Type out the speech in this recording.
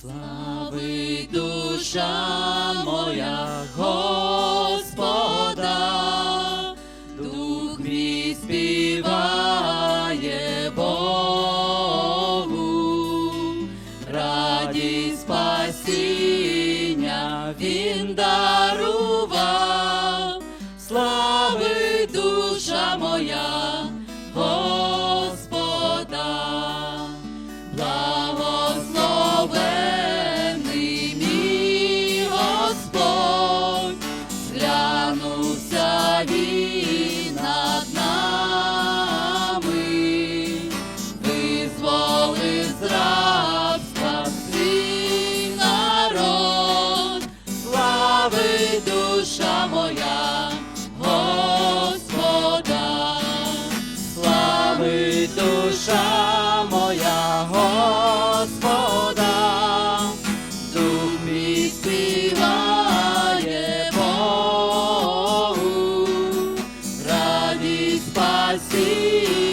Слави душа моя, Господа, дух мій співає Богу, радість спасіння він дарував. Він над нами визволив з слави душа моя, Господа, слави душа. See.